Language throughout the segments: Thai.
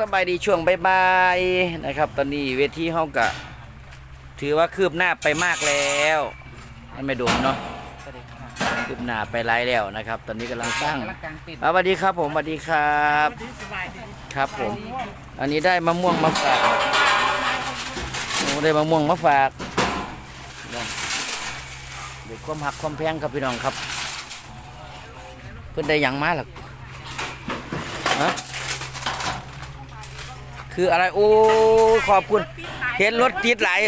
สบายดีช่วงบ่ายๆนะครับ ตอนนี้เวทีเฮากะ ถือว่าคืบหน้าไปมากแล้วให้ไม่โดนเนาะสวัสดีครับคืบหน้าไปไล่แล้วนะครับ ตอนนี้กำลังสร้างรักกลางติดอ่าสวัสดีครับผมสวัสดีครับสบายดีครับผม อันนี้ได้มะม่วงมาฝากโอ้ได้มะม่วงมาฝากเด็กความหักความแพงครับพี่น้องครับ เพิ่นได้หยังมาหรอกฮะ คืออะไรโอ้ขอบคุณเห็นรถติดไหลาย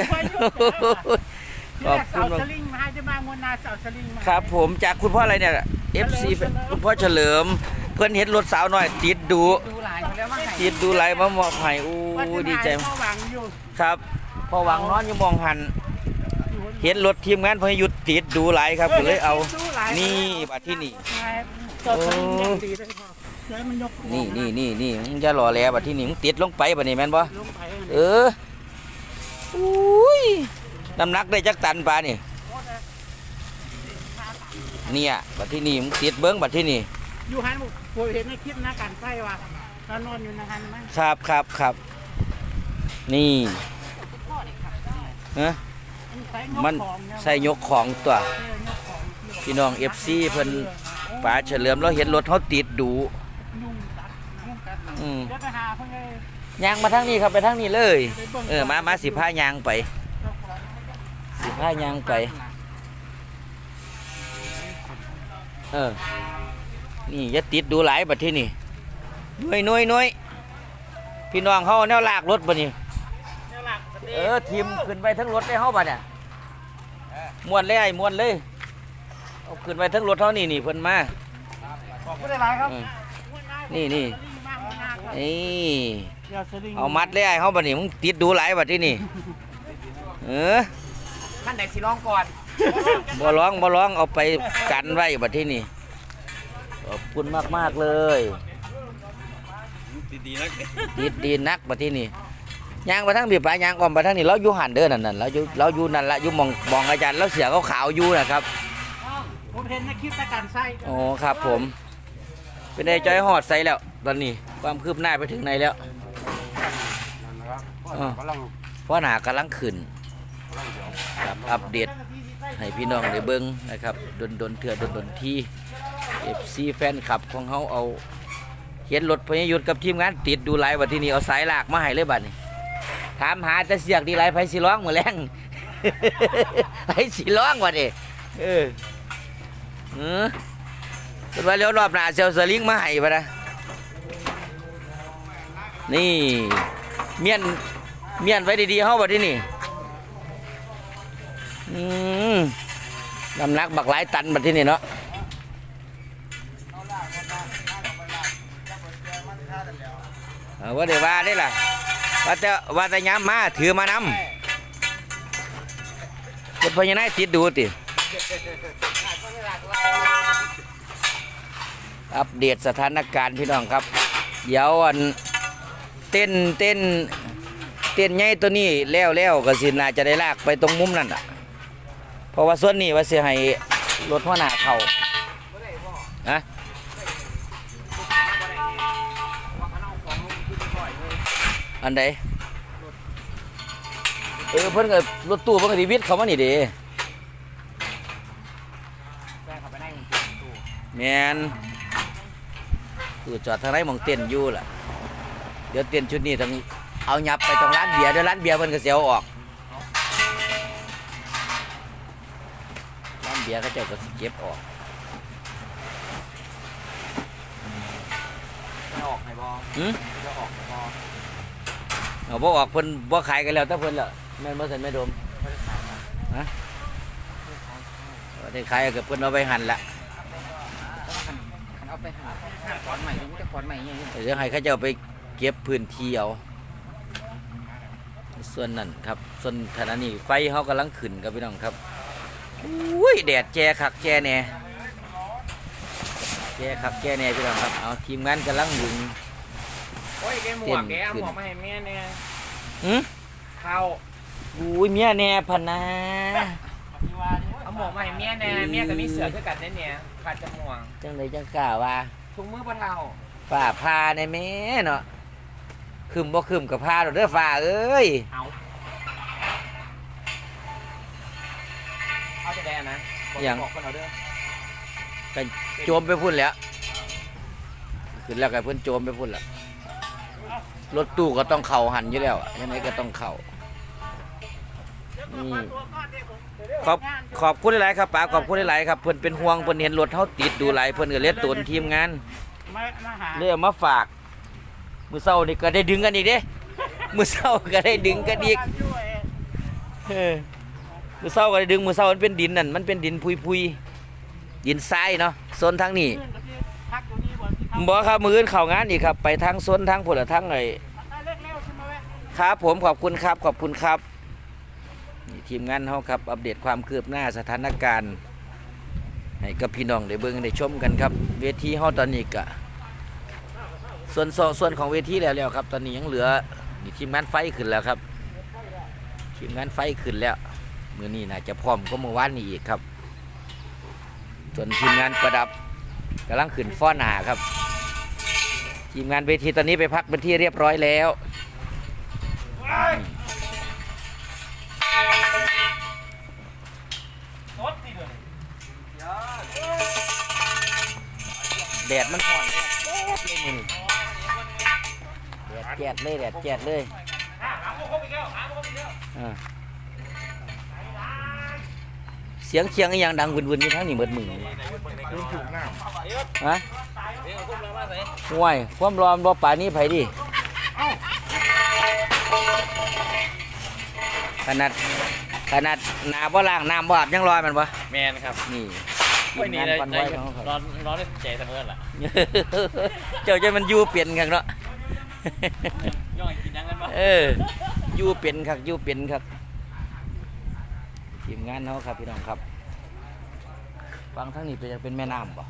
ขอบคุณเสามากสลิงมาให้จะมางวดหนาเสาสลิงมาครับผมจากคุณพ่ออะไรเนี่ย FC คุณพ่อเฉลิม เพิ่นเห็นรถสาวน้อย ติดดูดูหลายเขาแล้วว่าไงติดดูไหลมามอบให้อู้ดีใจพ่อหวังอยู่ครับพอหวังนอนอยู่มองหันเห็นรถทีมงานพอหยุดติดดูไหลายครับก็เลยเอาดูหลายนี่บัดที่นี่ เสาสลิงยังดีเลยพ่อเดี๋ยวมันยกนี่นี่นี่นี่มึงจะรอแลบัดที่นี่มึงติดลงไปบัดนี้แม่นบ่ลงไปเอออุ้ยน้ำหนักได้จักตันปลานี่เนี่ยบัดที่นี่มึงติดเบิ้งบัดที่นี่อยู่หันบุผมเห็นในคลิปนะการไฟว่าตอนนอนอยู่ในหันมั้งครับครับครับนี่ฮะใส่งมันของเยใส่ยกของตัวเออยกของพี่น้อง FC เพิ่นป๋าเฉลิมเราเห็นรถเขาติดดูยุ่งตัดยุ่งตัด อืมเดี๋ยวไปหาเพิ่นเลยยางมาทางนี้ครับไปทางนี้เลยเออมามาสิพายางไปสิพายางไป เออ นี่อย่าติดดูหลายบัดที่นี่หน่วยหน่วยหน่วยพี่น้องเขาเอาแนวลากรถบัดนี้เดี๋ยวหลักสติเออทีมขึ้นไปทั้งรถได้เฮาบัดเนี่ยม้วนเลยไอ้ม้วนเลยเอาขึ้นไปทั้งรถเท่านี่นี่เพิ่นมาขอบคุณหลายๆครับ อืม นี่นี่ นี่เดี๋ยวสลิงเอามัดเลยไอ้เฮาบัดนี้มึงติดดูหลายบัดที่นี่เออท่านไหนสิร้องก่อนบ่ร้องบ่ร้องเอาไปกันไว้บัดที่นี่ขอบคุณมากมากๆเลยติดดีนักติดดีนักบัดที่นี่ยางไปทั้งบีบปลายางก่อนไปทั้งนี้เราอยู่หันเด้อนั่นนั่นเราอยู่เราอยู่นั่นละอยู่หมองมองอาจารย์เราเสียเขาขาวๆอยู่นะครับผมเห็นในคลิปตะการไส้โอ้ครับผม เป็นไอ้จอยหอดใส่แล้วตอนนี้ ความคืบหน้าไปถึงไหนแล้วอ้อเพราะหนากำลังขึ้นครับอัปเดตให้พี่น้องได้เบิ่งนะครับดนดนๆเถื่อดนดนๆที่เอฟซีแฟนคลับของเขาเอาเขียนรถพยยุทธกับทีมงาน ติดดูไลฟ์บัดที่นี่เอาสายลากมาให้เลยบัดนี้ถามหาจะเสียกดีไรไผสิร้องมือแรง ไผสิร้องวะดิเออเออเป็นว่าเลี้ยวรอบหน้าเซลสลิงมาให้ปะนะ นี่ เมียน เมียนไว้ดีๆเฮาบัดที่นี่อืมน้ำหนักบักหลายตันบัดที่นี่เนาะเอาว่าเดี๋ยวว่าได้ล่ะ ว่าแต่ว่าแต่ย้ำมาถือมานำเป็นพญานาคติดดูติอัปเดตสถานการณ์พี่น้องครับ เดี๋ยวอัน เต้นเต้นเต้นใหญ่ตัวนี้แล้วแล้วก็สิน่าจะได้ลากไปตรงมุมนั่นอะเพราะว่าส่วนนี้ว่าสิให้รถหัวหน้าเขาฮะอันใดเออเพิ่นก็รถตู้เพิ่นก็สิวิทย์เขามานี่เด้แจ้งเขาไปได้จริงตู้แมนคือจอดทางไหนมองเต้นอยู่ล่ะ เดี๋ยวเต้นชุดนี้ต้องเอายับไปตรงร้านเบียร์เดี๋ยวร้านเบียร์เพิ่นก็สิเอาออกร้านเบียร์เขาเจ้าก็สิเก็บออกจะออกไหนบอหืมจะออกไหนบอเอาบ่ออกเพิ่นบ่ขายกันแล้วแต่เพิ่นละแม่นบ่ซั่นแม่ดมบ่ได้ขายกับเพิ่นเอาไปหั่นละขันเอาไปหาขอนใหม่ยังจะขอนใหม่ยังเดี๋ยวให้เขาเจ้าไปเก็บพื้นที่เอาส่วนนั้นครับ ส่วนขณะนี้ไฟเฮากำลังขึ้นครับพี่น้องครับอุ้ยแดดแจคักแจแหน่แจคักแจแหน่พี่น้องครับเอาทีมงานกำลังดึงโอ้ยแกหมวกแกเอาหมวกมาให้เมียเนี่ยหึเข้าอุ้ยเมียแหน่พะนาเอาหมวกมาให้เมียเนี่ยเมียกับมีเสือคือกันเนี่ยเนี่ยขาดจะหมวกจังไดจังกล้าว่าถุงมือปะเทาฝ่าพาในแม่เนาะ คืมบ่คืมกับพาดอกเด้อฟ้าเอ้ยเอา เอาจะแดนนะบอกยังบอกคนเอาเด้อกันโจมไปพุ่นแล้วขึ้นแล้วก็เพิ่นโจมไปพุ่นแล้วรถตู้ก็ต้องเข่าหันอยู่แล้วอะยังไงก็ต้องเข่านี่ขอบขอบคุณหลายๆครับป๋าขอบคุณหลายๆครับเพิ่นเป็นห่วงเพิ่นเห็นรถเฮาติดดูหลายเพิ่นก็เลยตนทีมงานมามาหา เลยเอามาฝาก มื้อเช้านี่ก็ได้ดึงกันอีกเด้ มื้อเช้าก็ได้ดึงกันอีกช่วยเออมื้อเช้าก็ได้ดึงมื้อเช้ามันเป็นดินนั่นมันเป็นดินพุยๆดินทรายเนาะโซนทางนี้เพื่อนก็ที่พักอยู่นี่บ่ที่พักบ่ครับมื้ออื่นเข้างานอีกครับ ไปทางโซนทางพุ่นละทางไอ้อะเลิกแล้วใช่ไหมแม่ครับผมขอบคุณครับขอบคุณครับนี่ทีมงานเฮาครับอัปเดตความคืบหน้าสถานการณ์ให้กับพี่น้องได้เบิ่งได้ชมกันครับ เวทีเฮาตอนนี้ก็ส่วน ส่วนส่วนของเวทีแล้วแล้วครับ ตอนนี้ยังเหลือนี่ทีมงานไฟขึ้นแล้วครับ ทีมงานไฟขึ้นแล้วมือนี้น่าจะพร้อมก็เมื่อวานนี้อีกครับ ส่วนทีมงานประดับกำลังขึ้นฟ้อนหาครับ ทีมงานเวทีตอนนี้ไปพักเป็นที่เรียบร้อยแล้วแดดมันห่อนเลยแดดเลย แดดแจดเลยแดดแจดเลยอ่าเสียงเชียงอหย่างดังวุ่นๆอยู่ทั้งนี้เบิดมือฮะห่วยความร้อนบ่ป่านนี้ไผดิขนาดขนาดหนาบ่ล้างน้ำบ่อาบยังลอยมันบ่แมนครับนี่วันนี้ทีมได้งานปันได้ไว้ของเขาครับร้อนร้อนได้ใจเสมอล่ะเจ้าจะมันอยู่เปลี่ยนกันเนาะ ย่อยกินยังกันบ้างเอออยู่เปลี่ยนครับอยู่เปลี่ยนครับทีมงานเขาครับพี่น้องครับฟังทั้งนี้เป็นจะเป็นแม่น้ำป่ะ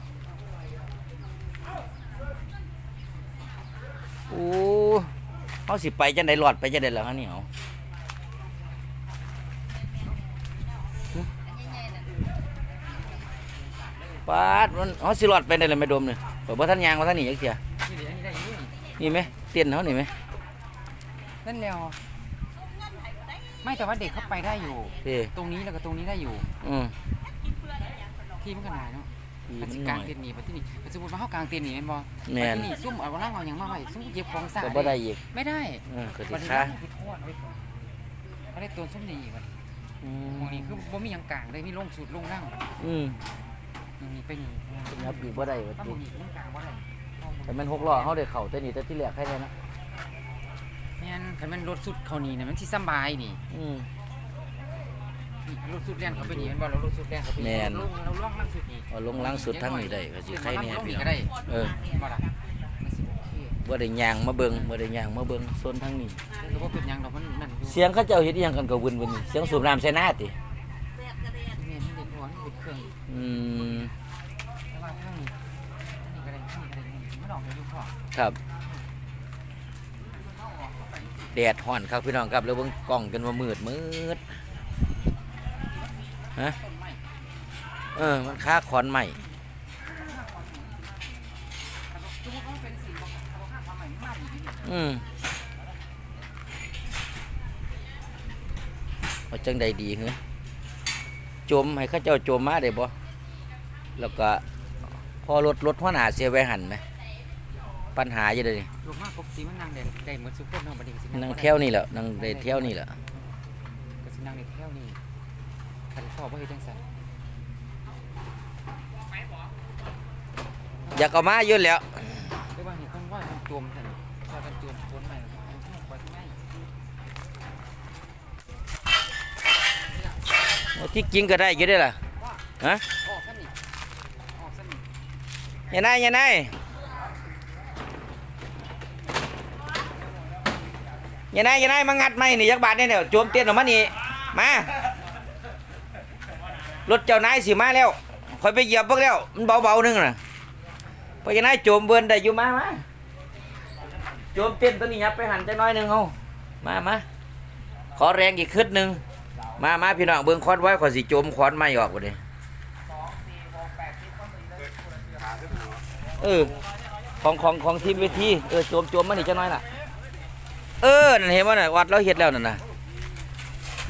โอ้เขาสิไปจังไดหลอดไปจังไดเหรอฮะนี่เอาหึปาดมันเขาสิหลอดไปได้เลยไม่ดมเนี่ยเปิดบ่ท่านยางว่าท่านนี่ยังเสียนี่เดี๋ยวนี้ได้อยู่นี่นี่ไหม เตียนเขานี่ไหมนั่นแล้วไม่แต่ว่าเด็กเขาไปได้อยู่เอ้ตรงนี้แล้วก็ตรงนี้ได้อยู่ อืมที่มันขนาดเนาะทีมันมันสิหกน่ลางอยเตียนหนีไปที่นี่ปัจจุบันมาเข้ากลางเตียนหนีแม่นบ่แม่นไปที่นี่ซุ่มเอาล่างเอาอย่างมาไว้ซุ่มเก็บของสะก็บ่ได้อีกไม่ได้เออคือสิวันนี้ค้าคือทอดไว้ก่อนไม่ได้ตัวซุ่มดีอีกบัดอืตรงนี้คือบ่มีหยังกลางเลยมีลงสุดลงล่างอืมนี่นี่เป็นยับอีกบ่ได้ว่าถ้าติบ่มีตรงกลางบ่ได้ แต่มันหกล้อเฮาได้เข้าแต่นี่แต่ที่แรกแค่นี้นะแม่นคันมันรถสุดเขานี่น่ะมันสิสำบายนี่อืม นี่รถสุดแล่นเขาไปนี่แม่นบ่เรารถสุดแล่นเขาไปแม่น เราลงเราล่องล่างสุดนี่เอาลงล้างสุดทั้งนี้ได้ก็สิใครแน่พี่น้องก็ได้เออบ่ล่ะมันสิโอเคบ่ได้ย่างมาเบิ่งบ่ได้ย่างมาเบิ่งโซนทางนี้ก็บ่เป็นหยังดอกมันนั่นอยู่เสียงเขาเจ้าเฮ็ดอีหยังกันก็วุ่นๆนี่เสียงสูบน้ำใส่หน้าติที่แม่นมันเด็กหัวมันเป็นเครื่อง อืม ครับแดดฮ้อนครับพี่น้องครับแล้วเบิ่งกล้องกันว่ามืดมืดฮะเออมันค้าขอนใหม่อืมเอาจังใดดีเหรอจมให้ข้าเจ้าจมมาได้บ่แล้วก็พอรถรถหัวหน้าเสียไว้หันไหม ปัญหาอยู่เลยนี่ลงมาปกติมันนั่งได้ได้เหมือนซุปเปอร์เนาะบัดนี้ก็สินั่งบ่ได้เที่ยวนี่แหละนั่งได้เที่ยวนี่แหละก็สินั่งได้เที่ยวนี่คันพ่อบ่เฮ็ดจังซั่นอยากเอามาอยู่แล้วแต่ว่านี่ต้องว่ามันจมซั่นถ้ามันจมคนใหม่มันต้องปล่อยง่ายที่จริงก็ได้อยู่ได้อล่ะฮะออกซั่นนี่ออกซั่นนี่อยังไงยังไง ยังไงยังไงมางัดไหมนี่ยักบาทเนี่ยเดี๋ยวโจมเตี้ยนออกมานี่มารถเจ้านายสิมาแล้วคอยไปเหยียบเบิ่งแล้วมันเบาๆหนึงน่ะเพรายังไงโจมเบิ่นได้อยู่มามาโจมเตี้ยนตัวนี้ยับไปหันจักหน้อยหนึงเอามามาขอแรงอีกขึ้นหนึ่งมามาพี่น้องเบิ่งคอนไว้ขอสิโจมคอนไม่ออกบ่ดิเออของของของทีมเวทีเออโจมโจมมานี่จักหน้อยล่ะ เออนั่นเห็นว่าน่ะวัดเราเฮ็ดแล้วนั่นน่ะ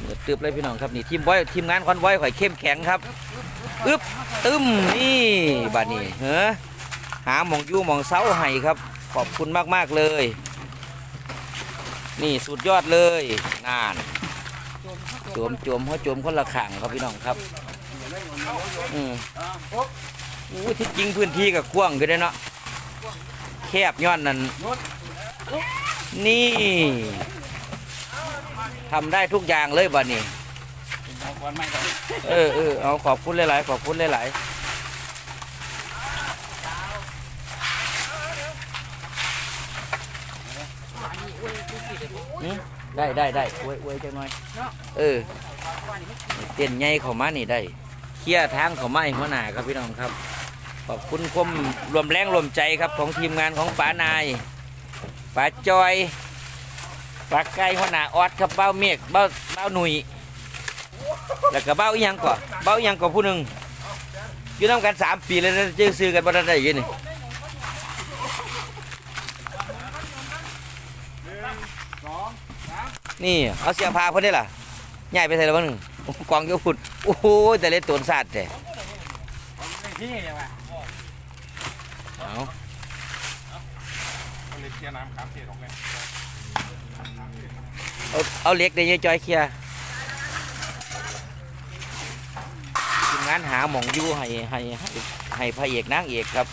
เดือดตึบเลยพี่น้องครับนี่ทีมบอยทีมงานคอนไว้ข่อยเข้มแข็งครับอึ๊บตึมนี่บัดนี้เฮ้อหาหมองยู่หมองเสาให้ครับ ขอบคุณมากๆเลย นี่สุดยอดเลยนานโจมจมเขาโจมคนละขังครับพี่น้องครับอืมอู้ที่จริงพื้นที่กับกว้างอยู่เลยเนาะแคบย้อนนั่น นี่ทำได้ทุกอย่างเลยบัดนี้วันไม่ก่อนเออเออเอาขอบคุณหลายๆขอบคุณหลายๆหืมได้ได้ได้อวยอวยจังหน่อยเออเต้นใหญ่เข้ามานี่ได้เคลียร์ทางเข้ามาให้หัวหน้าครับพี่น้องครับ ขอบคุณความรวมแรงรวมใจครับของทีมงานของป๋านาย ป๋าจอยป๋าไก่หัวหน้าออดครับเบ้าเมฆเบ้าเบ้าหนุ่ยแล้วก็เบ้าอีหยังก่อเบ้าอีหยังก่อผู้หนึ่งอยู่น้ำกันสามปีเลยนะเจอซื้อกันบ่ได้ได้อยินนี่นี่เอาเสียพาเพิ่อนได้ล่ะใหญ่ไปใส่แล้วบ้างหนึ่งโอ้กองเยอะพุ่นโอ้โหแต่เล่นตัวสัตว์แต่ที่ยังไง เอา เลียร์น้ำครับเสียออกเลยเอาเอาเหล็กได้ยังจอยเคลียร์ทีมงานหาหมองอยู่ให้ให้ให้ให้พระเอกนางเอกครับ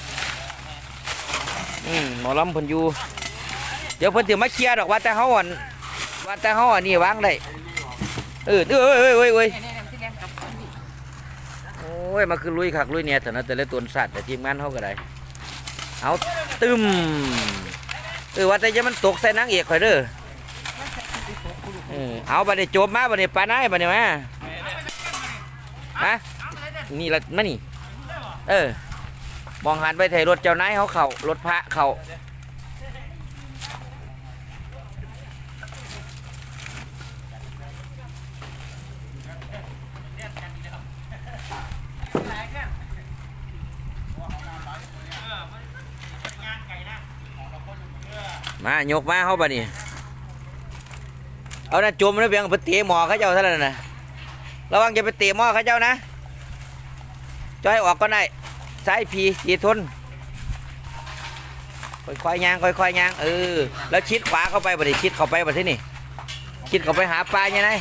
อืมหมอลำเพิ่นอยู่เดี๋ยวเพิ่นถึงมาเคลียร์ดอกว่าแต่เฮาอ่อนว่าแต่เฮาอันนี้วางได้เออเออเอ้ยเอ้ยเอ้ยเนี่ยโอ้ยมาคือลุยคักลุยเนี่ยแต่นะแต่ละตัวสัตว์แต่ทีมงานเฮาก็ได้เอาตึม เออว่าแต่จะมันตกใส่นางเอกข่อยเด้อเออเอาบัดนี้โจมมาบัดนี้ปานายบัดนี้มาฮะนี่ละมานี่ เออมองหันไปไถรถเจ้านายเขาเข่ารถพระเข่า มายกมาเข้าบัดนี้เอานะจมนะเบียงไปเตะหมอเขาเจ้าเท่านั้นะระวังจะไปเตะหมอเขาเจ้านะจอยออกก็ได้สายพีจีทนค่อยๆย่างค่อยๆย่างเออแล้วชิดขวาเข้าไปบัดนี้ชิดเข้าไปบัดที่นี่ชิดเข้าไปหาปลาเนี่ยนาย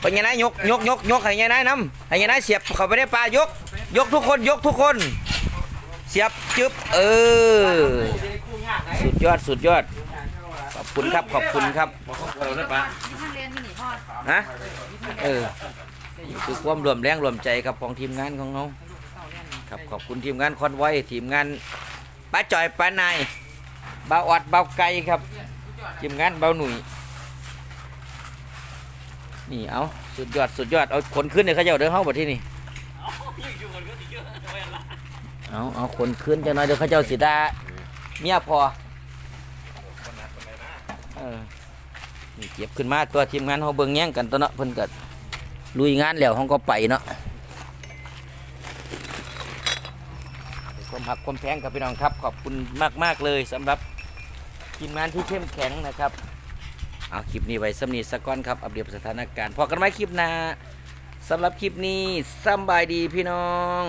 เป็นยังไงยกยกยกยกให้ยังไงน้ำให้ยังไงเสียบเข้าไปในปลายก ยกทุกคนยกทุกคน เสียบจึ๊บเออ สุดยอดสุดยอด ขอบคุณครับขอบคุณครับเราได้ปะที่ท่านเรียนที่นี่พ่อนะเออนี่คือความรวมแรงรวมใจครับของทีมงานของเราครับขอบคุณทีมงานคอนไว้ทีมงานป้าจ่อยป้านายเบาออดเบาไก่ครับ ทีมงานเบาหนุ่ยนี่เอาสุดยอดสุดยอดเอาคนขึ้นเลยเขาเจ้าเดินเข้าบทที่นี่เอาเอาคนขึ้นจะน้อยเดี๋ยวเขาเจ้าสิดา เมียพอเออนี่เก็บขึ้นมาตัวทีมงานเขาเบิ่งแย่งกันตัวเนาะเพิ่นก็ลุยงานแล้วเขาก็ไปเนาะความหักความแพงครับพี่น้องครับ ขอบคุณมากๆเลยสำหรับทีมงานที่เข้มแข็งนะครับเอาคลิปนี้ไว้สำนีสก้อนครับ อัปเดตสถานการณ์พอกันไหมคลิปหน้าสำหรับคลิปนี้สบายดีพี่น้อง